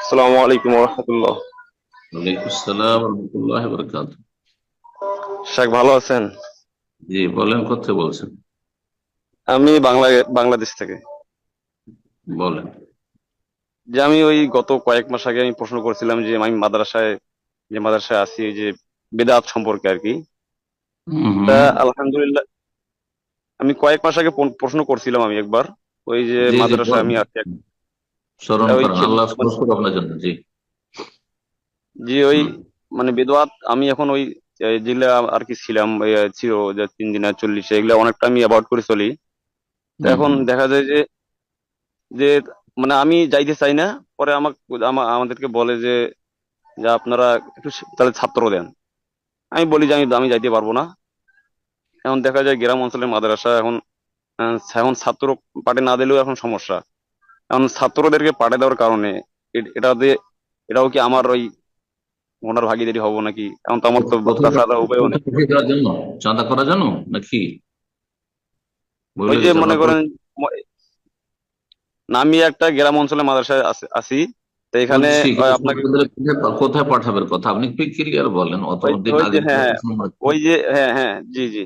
আসসালামু আলাইকুম রহমতুল্লাহ ভালো আছেন? জি বলেন বলছেন? আমি বাংলা বাংলাদেশ থেকে। বলেন। যে আমি ওই গত কয়েক মাস আগে আমি প্রশ্ন করছিলাম যে আমি মাদ্রাসায় যে মাদ্রাসায় আছি যে বেদাত সম্পর্কে আর কি। তা আলহামদুলিল্লাহ আমি কয়েক মাস আগে প্রশ্ন করছিলাম আমি একবার। ওই যে মাদ্রাসায় আমি আছি স্মরণ করেন আল্লাহ স্মরণ আপনার জন্য জি। ওই মানে বেদাত আমি এখন ওই যেগুলা আর কি ছিলাম ছিল যে তিন দিন আর চল্লিশে এগুলা অনেকটা আমি অ্যাভয়েড করে চলি। এখন দেখা যায় যে যে মানে আমি যাইতে চাই না পরে আমাকে আমাদেরকে বলে যে যে আপনারা একটু তাহলে ছাত্র দেন। আমি বলি যে আমি আমি যাইতে পারব না। এখন দেখা যায় গ্রাম অঞ্চলের মাদ্রাসা এখন এখন ছাত্র পাঠে না দিলেও এখন সমস্যা। এখন ছাত্রদেরকে পাঠে দেওয়ার কারণে এটা দিয়ে এটাও কি আমার ওই ওনার ভাগিদারি হব নাকি? এখন তো আমার তো উপায়ও নেই। জন্য চাঁদা করার জন্য নাকি? ওই যে মনে করেন আমি একটা গ্রাম অঞ্চলের মাদ্রাসায় আছি- তো এখানে আপনাকে কোথায়- পাঠাবের কথা? আপনি ক্লিয়ার বলেন অত হ্যাঁ, ওই যে হ্যাঁ হ্যাঁ জি জি।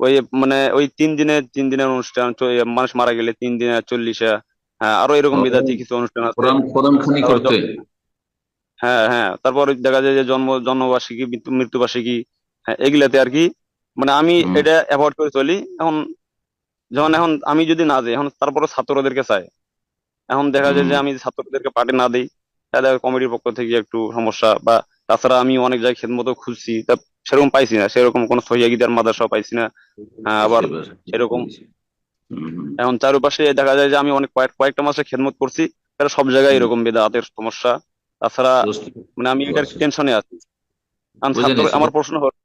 ওই মানে ওই তিন দিনের তিন দিনের অনুষ্ঠান মানুষ মারা গেলে তিন দিনের চল্লিশা আরও এরকম বিদাতি কিছু অনুষ্ঠান আছে। করতে। হ্যাঁ হ্যাঁ তারপর দেখা যায় যে জন্ম জন্মবার্ষিকী মৃত্যু- মৃত্যুবার্ষিকী হ্যাঁ এগুলাতে আর কি। মানে আমি এটা অ্যাভয়েড করে চলি। এখন যেমন এখন আমি যদি না যাই এখন তারপরে ছাত্রদেরকে চাই। এখন দেখা যায় যে আমি ছাত্রদেরকে পাঠে না দিই তাহলে কমিটির পক্ষ থেকে একটু সমস্যা বা তাছাড়া আমি অনেক জায়গায় খেদমতো খুঁজছি তা সেরকম পাইছি না। সেরকম কোনো সহিয়াগিদার মাদ্রাসাও পাইছি না। হ্যাঁ, আবার হুম। এখন চারপাশে দেখা যায় যে আমি অনেক কয়েক কয়েকটা মাসে খেদমত করছি। তাহলে সব জায়গায় এরকম বেদাতের সমস্যা। তাছাড়া মানে আমি এটার টেনশনে আছি। আমার প্রশ্ন হলো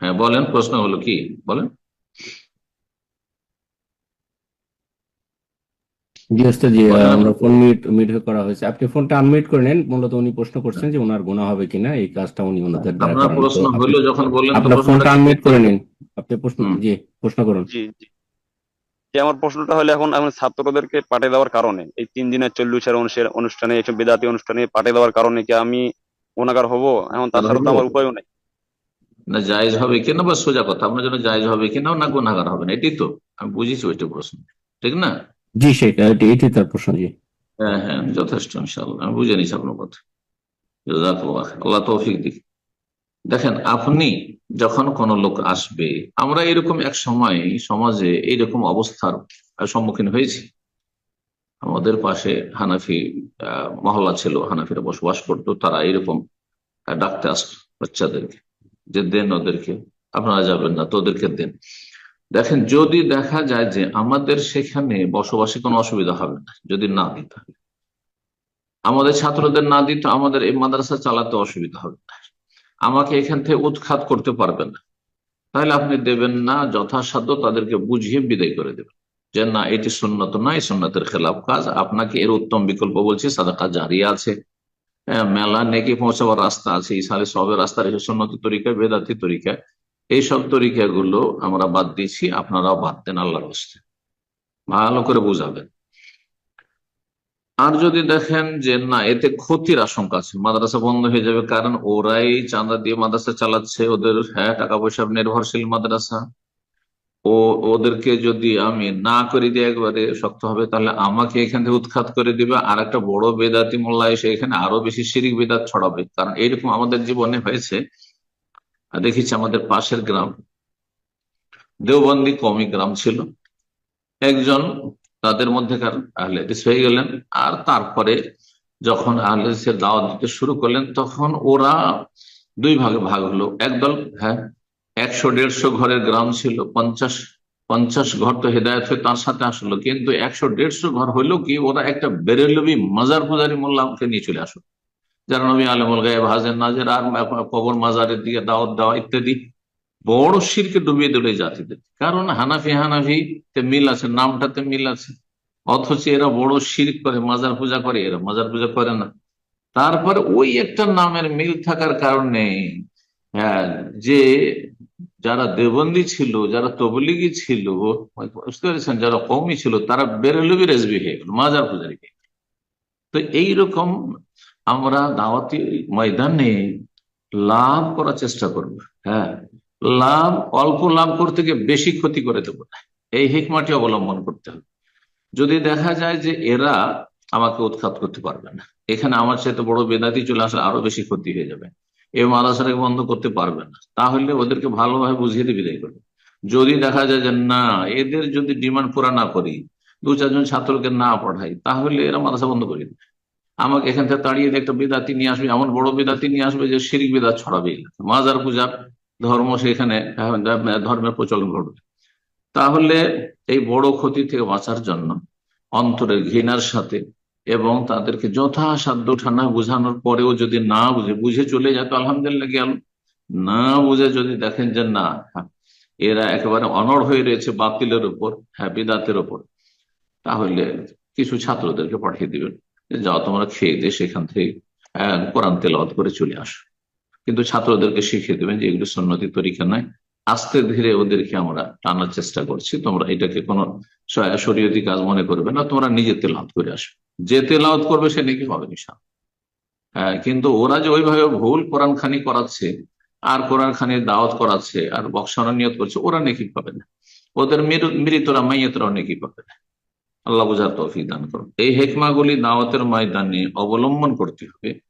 হ্যাঁ বলেন প্রশ্ন হলো কি? বলেন। জি ওস্তাদ জি আমরা ফোন মিউট মিউট করা হয়েছে। আপনি ফোনটা আনমিউট করে নেন। মূলত উনি প্রশ্ন করছেন যে ওনার গুনাহ হবে কিনা। এই কাজটা উনি ওনাদের দ্বারা আপনার প্রশ্ন হলো যখন বললেন তো আপনার ফোনটা আনমিউট করে নিন। আপনি প্রশ্ন জি প্রশ্ন করুন। জি জি। যে আমার প্রশ্নটা হলো এখন এখন ছাত্রদেরকে পাঠে দেওয়ার কারণে এই তিন দিনের চল্লিশের অনুষ্ঠে- অনুষ্ঠানে এইসব বেদাতি অনুষ্ঠানে পাঠে দেওয়ার কারণে কি আমি গুণাগার হব? এখন তাছাড়া তো আমার উপায়ও নেই। না জায়েজ হবে কিনা বা সোজা কথা? আপনার জন্য জায়েজ হবে কিনা না গুনাহগার হবে না? এটাই তো। আমি বুঝেছি ওইটা প্রশ্ন। ঠিক না? জি সেটা এটি- এটি তার প্রশ্ন জি। হ্যাঁ হ্যাঁ যথেষ্ট ইনশাআল্লাহ। আমি বুঝে নিছি আপনার কথা। আল্লাহ তৌফিক দিক। দেখেন, আপনি যখন কোন লোক আসবে, আমরা এরকম এক সময় সমাজে এইরকম অবস্থার সম্মুখীন হয়েছি। আমাদের পাশে হানাফি মহল্লা ছিল, হানাফিরা বসবাস করতো, তারা এরকম ডাকতে আসতো বাচ্চাদেরকে, যে দেন ওদেরকে, আপনারা যাবেন না তো ওদেরকে দেন। দেখেন, যদি দেখা যায় যে আমাদের সেখানে বসবাসে কোনো অসুবিধা হবে না, যদি না দিতে হয়। আমাদের ছাত্রদের না দিতে, আমাদের এই মাদ্রাসা চালাতে অসুবিধা হবে না। আমাকে এখান থেকে উৎখাত করতে পারবেন না। তাহলে আপনি দেবেন না যথাসাধ্য তাদেরকে বুঝিয়ে বিদায় করে দেবেন। যে না এটি সুন্নত না এই সুন্নতের খেলাফ কাজ। আপনাকে এর উত্তম বিকল্প বলছি সাদাকা জারিয়া আছে। হ্যাঁ, মেলা নেকি পৌঁছাবার রাস্তা আছে ইসালে সবের রাস্তা রয়েছে সুন্নতি তরিকা বেদাতি তরিকা এইসব তরিকাগুলো আমরা বাদ দিচ্ছি আপনারাও বাদ দেন আল্লাহর হস্তে ভালো করে বুঝাবেন। আর যদি দেখেন যে না, এতে ক্ষতির আশঙ্কা আছে, মাদ্রাসা বন্ধ হয়ে যাবে কারণ ওরাই চাঁদা দিয়ে মাদ্রাসা চালাচ্ছে, ওদের হ্যাঁ টাকা পয়সা নির্ভরশীল মাদ্রাসা। ও, ওদেরকে যদি আমি না করে দিই একবারে শক্ত হবে, তাহলে আমাকে এখান থেকে উৎখাত করে দিবে, আর একটা বড় বেদাতি মোল্লা এসে এখানে আরও বেশি শিরিক বেদাত ছড়াবে। কারণ এইরকম আমাদের জীবনে হয়েছে দেখেছি আমাদের পাশের গ্রাম, দেওবন্দি কমি গ্রাম ছিল। একজন তাদের মধ্যেকার আহলেদিস হয়ে গেলেন। আর তারপরে যখন আহলেদিসের দাওয়াত দিতে শুরু করলেন, তখন ওরা দুই ভাগে ভাগ হলো। একদল হ্যাঁ একশো দেড়শো ঘরের গ্রাম ছিল, পঞ্চাশ পঞ্চাশ ঘর তো হেদায়ত হয়ে তার সাথে আসলো। কিন্তু একশো দেড়শো ঘর হইল কি, ওরা একটা বেরেলবি মাজার পূজারি মোল্লাকে নিয়ে চলে আসলো। যারা নবী আলমুল গায়েব, হাজের নাজের আর কবর মাজারের দিকে দাওয়াত দেওয়া ইত্যাদি বড় শিরকে ডুবিয়ে দিল এই জাতিদের। কারণ হানাফি হানাফি তে মিল আছে, নামটাতে মিল আছে। অথচ এরা বড় শিরক করে, মাজার পূজা করে, এরা মাজার পূজা করে না। তারপরে ওই একটা নামের মিল থাকার কারণে হ্যাঁ যে যারা দেবন্দি ছিল, যারা তবলিগি ছিল, বুঝতে পেরেছেন, যারা কমই ছিল, তারা বেরেলবি রেজবি হয়ে গেল, মাজার পূজারি হয়ে। তো এইরকম আমরা দাওয়াতি ময়দানে লাভ করার চেষ্টা করব হ্যাঁ। লাভ, অল্প লাভ করতে গিয়ে বেশি ক্ষতি করে দেবো। না এই হিকমাটি অবলম্বন করতে হবে। যদি দেখা যায় যে এরা আমাকে উৎখাত করতে পারবে না, এখানে আমার সাথে বড় বেদাতি চলে আসলে আরও বেশি ক্ষতি হয়ে যাবে। এই মাদ্রাসাটাকে বন্ধ করতে পারবে না, তাহলে ওদেরকে ভালোভাবে বুঝিয়ে দিয়ে বিদায় করবে। যদি দেখা যায় যে না, এদের যদি ডিমান্ড পুরা না করি, দু চারজন ছাত্রকে না পড়াই তাহলে এরা মাদ্রাসা বন্ধ করে দেবে। আমাকে এখান থেকে তাড়িয়ে দিয়ে একটা বেদাতি নিয়ে আসবে, এমন বড় বেদাতি নিয়ে আসবে যে শিরিক বেদাত ছড়াবে মাজার পূজার ধর্ম সেখানে ধর্মের প্রচলন ঘটবে। তাহলে এই বড় ক্ষতি থেকে বাঁচার জন্য অন্তরের ঘৃণার সাথে এবং তাদেরকে যথাসাধ্য ঠান্ডা বোঝানোর পরেও যদি না বুঝে বুঝে চলে যায় তো আলহামদুলিল্লাহ গেল না বুঝে যদি দেখেন যে না হ্যাঁ, এরা একেবারে অনড় হয়ে রয়েছে বাতিলের উপর হ্যাঁ বিদাতের উপর তাহলে কিছু ছাত্রদেরকে পাঠিয়ে দিবেন যাও তোমরা খেয়ে দিয়ে সেখান থেকে কোরআন তেলাওয়াত করে চলে আসো। কিন্তু ছাত্রদেরকে শিখিয়ে দেবেন যে এগুলো সন্ন্যতি তরিকা নয়। আস্তে ধীরে ওদেরকে আমরা টানার চেষ্টা করছি। তোমরা এটাকে কোনো শরীয়তি কাজ মনে করবে না, তোমরা নিজে তেলাওয়াত করে আসো যে তেলাওয়াত করবে সে নাকি হবে নিশা হ্যাঁ কিন্তু ওরা যে ওইভাবে ভুল কোরআন খানি করাচ্ছে, আর কোরআন খানি দাওয়াত করাচ্ছে, আর বক্সানো নিয়ত করছে, ওরা নাকি পাবে না। ওদের মৃত- মৃতরা, মাইয়তরাও নাকি পাবে না। আল্লাহ বুঝার তৌফিক দান করুন। এই হেকমাগুলি দাওয়াতের ময়দানে অবলম্বন করতে হবে।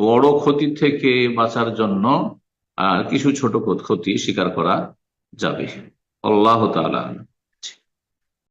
বড় ক্ষতি থেকে বাঁচার জন্য আর কিছু ছোট ক্ষতি স্বীকার করা যাবে। আল্লাহ তাআলা।